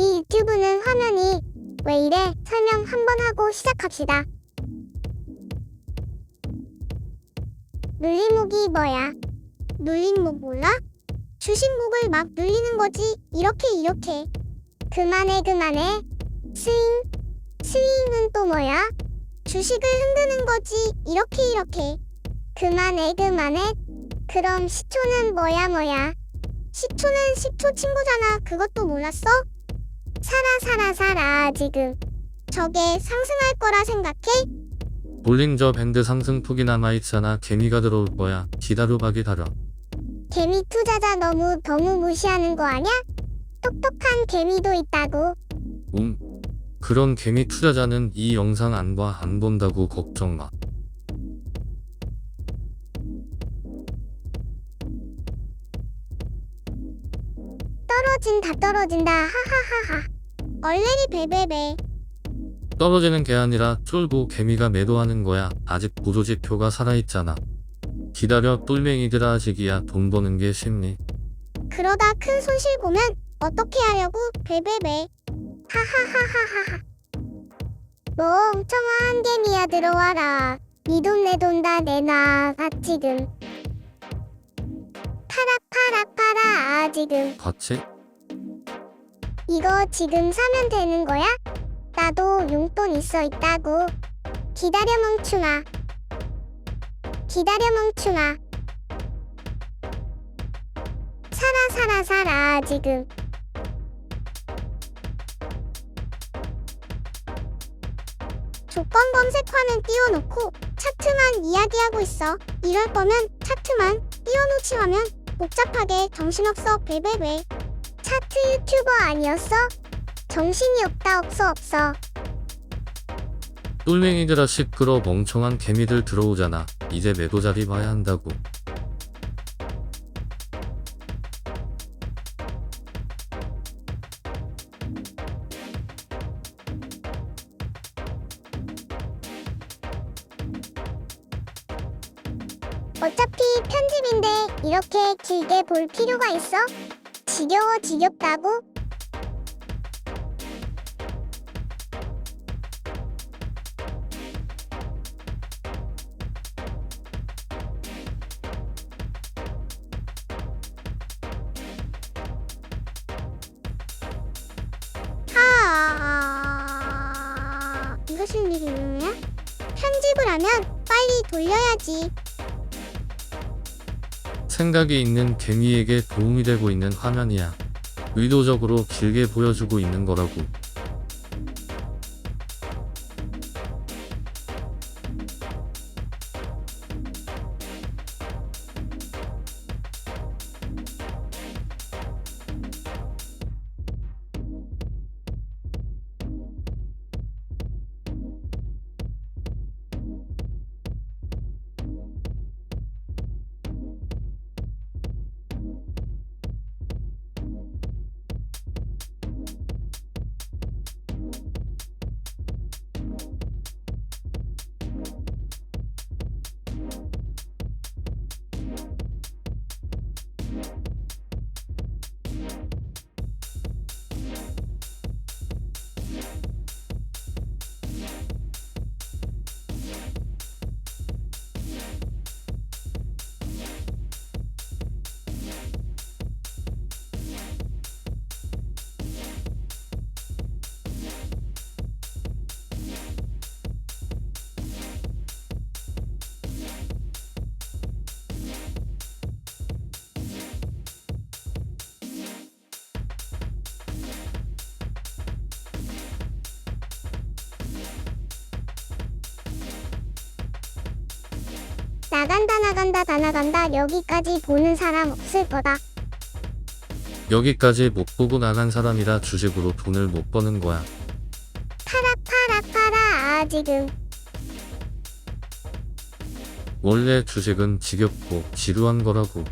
이 유튜브는 화면이 왜 이래 설명 한번 하고 시작합시다. 눌림목이 뭐야? 눌림목 몰라? 주식목을 막 눌리는 거지. 이렇게 이렇게. 그만해 그만해. 스윙. 스윙은 또 뭐야? 주식을 흔드는 거지. 이렇게 이렇게. 그만해 그만해. 그럼 시초는 뭐야 뭐야? 시초는 식초 친구잖아. 그것도 몰랐어? 살아 살아 살아 지금. 저게 상승할 거라 생각해? 볼링저 밴드 상승폭이 남아있잖아. 개미가 들어올 거야. 기다려봐 기다려. 개미 투자자 너무 너무 무시하는 거 아냐? 똑똑한 개미도 있다고. 음. 그런 개미 투자자는 이 영상 안 봐, 안 본다고 걱정 마. 떨어진 다 떨어진다 하하하하. 얼레리 베베베. 떨어지는 게 아니라 쫄고 개미가 매도하는 거야. 아직 보조지표가 살아있잖아. 기다려 똘맹이들아 아직이야 돈 버는 게 쉽니? 그러다 큰 손실 보면 어떻게 하려고 베베베. 하하하하하하. 멍청한 개미야 들어와라. 니돈내 돈 다 내놔 아 지금. 팔아 팔아 팔아 아 지금. 봤지? 이거 지금 사면 되는 거야? 나도 용돈 있어 있다고. 기다려 멍충아. 기다려 멍충아. 살아 살아 살아 지금. 조건 검색 화면 띄워놓고 차트만 이야기하고 있어. 이럴 거면 차트만 띄워놓지 하면 복잡하게 정신없어 베베베. 차트 유튜버 아니었어? 정신이 없다 없어 없어. 똘맹이들아 시끄러 멍청한 개미들 들어오잖아. 이제 매도 자리 봐야 한다고. 어차피 편집인데 이렇게 길게 볼 필요가 있어? 지겨워 지겹다고? 하 이것은 일이냐? 편집을 하면 빨리 돌려야지. 생각이 있는 개미에게 도움이 되고 있는 화면이야. 의도적으로 길게 보여주고 있는 거라고. 나간다 나간다 다 나간다 여기까지 보는 사람 없을 거다. 여기까지 못 보고 나간 사람이라 주식으로 돈을 못 버는 거야. 팔아 팔아 팔아 아 지금 원래 주식은 지겹고 지루한 거라고.